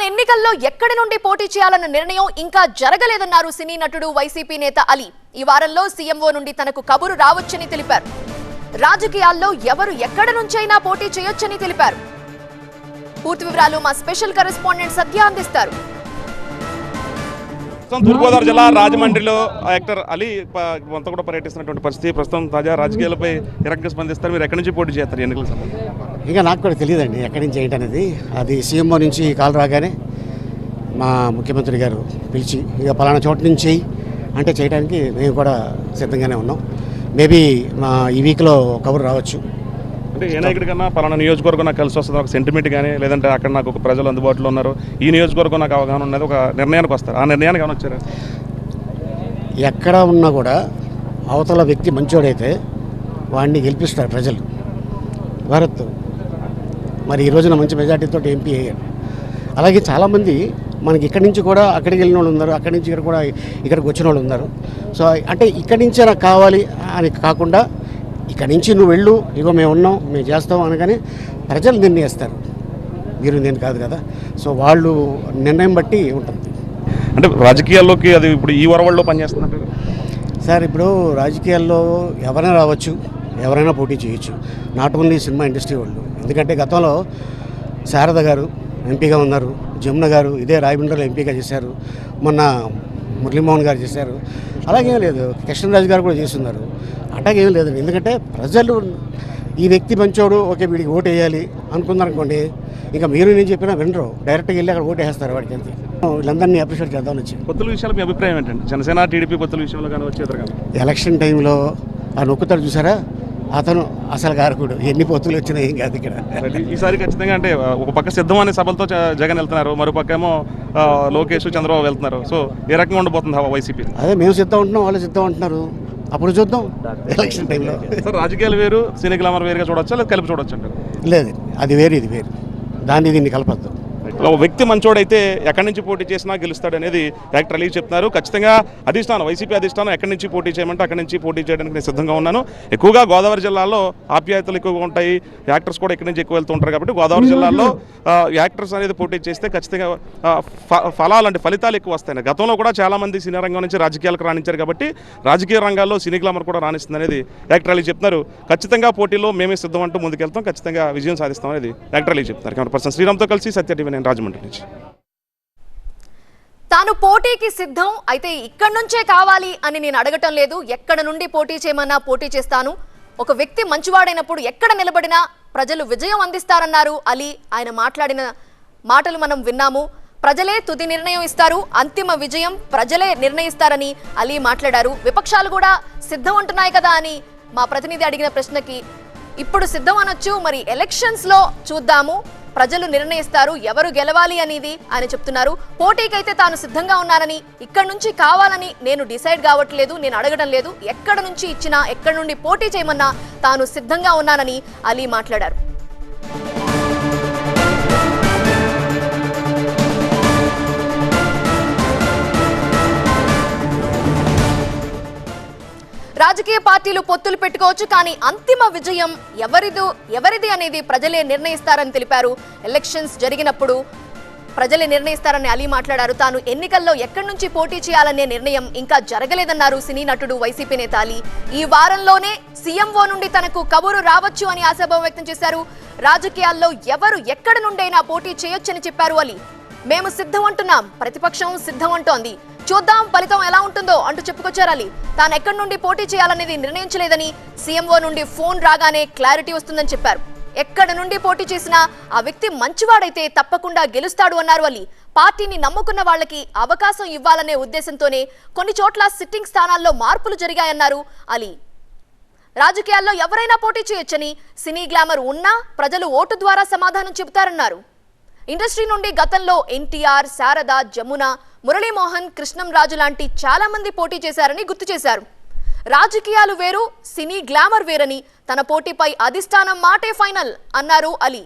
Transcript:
తాను ఎన్నికల్లో ఎక్కడి నుండి పోటీ చేయాలన్న నిర్ణయం ఇంకా జరగలేదన్నారు సినీ నటుడు వైసీపీ నేత అలీ. ఈ వారంలో సీఎంఓ నుండి తనకు కబురు రావచ్చని తెలిపారు. రాజకీయాల్లో ఎవరు ఎక్కడి నుంచైనా పోటీ చేయొచ్చని తెలిపారు. పూర్తి వివరాలు మా స్పెషల్ కరెస్పాండెంట్ సత్య అందిస్తారు. ప్రస్తుతం తూర్పుగోదావరి జిల్లా రాజమండ్రిలో యాక్టర్ అలీ ప- అంతా కూడా పర్యటిస్తున్నటువంటి పరిస్థితి. ప్రస్తుతం తాజా రాజకీయాలపై ఏ స్పందిస్తారు. మీరు ఎక్కడి నుంచి పోటీ చేస్తారు ఎన్నికల సమయంలో ఇంకా నాకు కూడా తెలియదండి ఎక్కడి నుంచి ఏంటి అనేది. అది సీఎంఓ నుంచి కాల్ రాగానే మా ముఖ్యమంత్రి గారు పిలిచి ఇక పలానా చోట నుంచి అంటే చేయడానికి మేము కూడా సిద్ధంగానే ఉన్నాం. మేబీ మా ఈ వీక్లో కబురు రావచ్చు. అంటే ఏ నాయకుడి కన్నా పలానా నియోజకవర్గం నాకు కలిసి వస్తుంది ఒక సెంటిమెంట్ కానీ లేదంటే అక్కడ నాకు ఒక ప్రజలు అందుబాటులో ఉన్నారు ఈ నియోజకవర్గం నాకు అవగాహన ఉన్నది ఒక నిర్ణయానికి వస్తారు. ఆ నిర్ణయానికి ఏమైనా వచ్చారు? ఎక్కడ ఉన్నా కూడా అవతల వ్యక్తి మంచోడైతే వాడిని గెలిపిస్తారు ప్రజలు. భరత్ మరి ఈ రోజున మంచి మెజార్టీతో ఎంపీ అయ్యాడు. అలాగే చాలామంది మనకి ఇక్కడి నుంచి కూడా అక్కడికి వెళ్ళిన వాళ్ళు ఉన్నారు అక్కడి నుంచి ఇక్కడ కూడా ఇక్కడికి వచ్చిన వాళ్ళు ఉన్నారు. సో అంటే ఇక్కడి నుంచే నాకు కావాలి అని కాకుండా ఇక్కడి నుంచి నువ్వు వెళ్ళు ఇగో మేము ఉన్నాం మేము చేస్తాం అనగానే ప్రజలు నిర్ణయిస్తారు మీరు నేను కాదు కదా. సో వాళ్ళు నిర్ణయం బట్టి ఉంటుంది. అంటే రాజకీయాల్లోకి అది ఇప్పుడు ఈ వరవల్లో పనిచేస్తున్నారు సార్ ఇప్పుడు రాజకీయాల్లో ఎవరైనా రావచ్చు ఎవరైనా పోటీ చేయొచ్చు. నాట్ ఓన్లీ సినిమా ఇండస్ట్రీ వాళ్ళు. ఎందుకంటే గతంలో శారద గారు ఎంపీగా ఉన్నారు జమున గారు ఇదే రాయమండ్రిలో ఎంపీగా చేశారు మొన్న మురళీమోహన్ గారు చేశారు. అలాగేం లేదు. కృష్ణరాజు గారు కూడా చేస్తున్నారు. అట్లాగేం లేదండి ఎందుకంటే ప్రజలు ఈ వ్యక్తి మంచోడు ఓకే వీడికి ఓటు వేయాలి అనుకున్నారనుకోండి ఇంకా మీరు నేను చెప్పినా వినరు. డైరెక్ట్గా వెళ్ళి అక్కడ ఓటు వేస్తారు వాడికి అంతే. వీళ్ళందరినీ అప్రిషియేట్ చేద్దామని వచ్చి పొత్తుల విషయాలు మీ అభిప్రాయం ఏంటండి? జనసేన టీడీపీ పొత్తుల విషయంలో కానీ వచ్చేద్దరు కానీ ఎలక్షన్ టైంలో ఆ నొక్కుతాడు చూసారా? అతను అసలు గారకుడు. ఎన్ని పొత్తులు వచ్చినా ఏం కాదు ఇక్కడ. ఈసారి ఖచ్చితంగా అంటే ఒక పక్క సిద్ధం అనే సభలతో జగన్ వెళ్తున్నారు మరో పక్క ఏమో లోకేష్ చంద్రబాబు వెళ్తున్నారు. సో ఏ రకంగా ఉండబోతుంది వైసీపీ? అదే మేము సిద్ధం ఉంటున్నాం వాళ్ళు సిద్ధం ఉంటున్నారు. అప్పుడు చూద్దాం ఎలక్షన్ టైంలో. సార్ రాజకీయాలు వేరు సినీ గ్లామర్ వేరుగా చూడొచ్చా లేదా కలిపి చూడొచ్చు అంటారు? లేదు అది వేరు ఇది వేరు. దాన్ని దీన్ని కలపద్దు. ఒక వ్యక్తి మంచోడైతే ఎక్కడి నుంచి పోటీ చేసినా గెలుస్తాడు అనేది అలీ చెప్తున్నారు. ఖచ్చితంగా అధిష్టానం వైసీపీ అధిష్టానం ఎక్కడి నుంచి పోటీ చేయమంటే అక్కడి నుంచి పోటీ చేయడానికి నేను సిద్ధంగా ఉన్నాను. ఎక్కువగా గోదావరి జిల్లాలో ఆప్యాయతలు ఎక్కువగా ఉంటాయి. యాక్టర్స్ కూడా ఇక్కడి నుంచి ఎక్కువ వెళ్తూ ఉంటారు కాబట్టి గోదావరి జిల్లాలో యాక్టర్స్ అనేది పోటీ చేస్తే ఖచ్చితంగా ఫ- ఫలాలు అంటే ఫలితాలు ఎక్కువ వస్తాయి. గతంలో కూడా చాలా మంది సినీ రంగం నుంచి రాజకీయాలకు రాణించారు కాబట్టి రాజకీయ రంగాల్లో సినీ గ్లామర్ కూడా రాణిస్తుంది అనేది యాక్టర్ అలీ చెప్తున్నారు. ఖచ్చితంగా పోటీలో మేమే సిద్ధం అంటూ ముందుకెళ్తాం. ఖచ్చితంగా విజయం సాధిస్తాం అనేది యాక్టర్ అలీ చెప్తున్నారు. కెమెరా పర్సన్ శ్రీరామ్తో కలిసి సత్య టీవీ నేను రాజమండ్రి నుంచి. తాను పోటీకి సిద్ధం అయితే ఇక్కడి నుంచే కావాలి అని నేను అడగటం లేదు. ఎక్కడ నుండి పోటీ చేయమన్నా పోటీ చేస్తాను. ఒక వ్యక్తి మంచివాడైనప్పుడు ఎక్కడ నిలబడినా ప్రజలు విజయం అందిస్తారన్నారు. అలీ ఆయన మాట్లాడిన మాటలు మనం విన్నాము. ప్రజలే తుది నిర్ణయం ఇస్తారు. అంతిమ విజయం ప్రజలే నిర్ణయిస్తారని అలీ మాట్లాడారు. విపక్షాలు కూడా సిద్ధం ఉంటున్నాయి కదా అని మా ప్రతినిధి అడిగిన ప్రశ్నకి ఇప్పుడు సిద్ధం అనొచ్చు మరి ఎలక్షన్స్లో చూద్దాము. ప్రజలు నిర్ణయిస్తారు ఎవరు గెలవాలి అనేది ఆయన చెప్తున్నారు. పోటీకైతే తాను సిద్ధంగా ఉన్నానని ఇక్కడ నుంచి కావాలని నేను డిసైడ్ కావట్లేదు నేను అడగడం లేదు. ఎక్కడ నుంచి ఇచ్చినా ఎక్కడ నుండి పోటీ చేయమన్నా తాను సిద్ధంగా ఉన్నానని అలీ మాట్లాడారు. రాజకీయ పార్టీలు పొత్తులు పెట్టుకోవచ్చు కానీ అంతిమ విజయం ఎవరిదో ఎవరిది అనేది ప్రజలే నిర్ణయిస్తారని తెలిపారు. ఎలక్షన్స్ జరిగినప్పుడు ప్రజలే నిర్ణయిస్తారని అలీ మాట్లాడారు. తాను ఎన్నికల్లో ఎక్కడి నుంచి పోటీ చేయాలనే నిర్ణయం ఇంకా జరగలేదన్నారు సినీ నటుడు వైసీపీ నేత అలీ. ఈ వారంలోనే సీఎంఓ నుండి తనకు కబురు రావచ్చు అని ఆశాభావం వ్యక్తం చేశారు. రాజకీయాల్లో ఎవరు ఎక్కడి నుండైనా పోటీ చేయొచ్చని చెప్పారు అలీ. మేము సిద్ధం అంటున్నాం. ప్రతిపక్షం సిద్ధం అంటోంది. చూద్దాం ఫలితం ఎలా ఉంటుందో అంటూ చెప్పుకొచ్చారు అలీ. తాను ఎక్కడి నుండి పోటీ చేయాలనేది నిర్ణయించలేదని సీఎంఓ నుండి ఫోన్ రాగానే క్లారిటీ వస్తుందని చెప్పారు. ఎక్కడ నుండి పోటీ చేసినా ఆ వ్యక్తి మంచివాడైతే తప్పకుండా గెలుస్తాడు అన్నారు అలీ. పార్టీని నమ్ముకున్న వాళ్ళకి అవకాశం ఇవ్వాలనే ఉద్దేశంతోనే కొన్ని చోట్ల సిట్టింగ్ స్థానాల్లో మార్పులు జరిగాయన్నారు అలీ. రాజకీయాల్లో ఎవరైనా పోటీ చేయొచ్చని సినీ గ్లామర్ ఉన్నా ప్రజలు ఓటు ద్వారా సమాధానం చెబుతారన్నారు. ఇండస్ట్రీ నుండి గతంలో ఎన్టీఆర్ శారద జమున మురళీమోహన్ కృష్ణంరాజు లాంటి చాలా మంది పోటీ చేశారని గుర్తు చేశారు. రాజకీయాలు వేరు సినీ గ్లామర్ వేరని తన పోటీపై అధిష్టానం మాటే ఫైనల్ అన్నారు అలీ.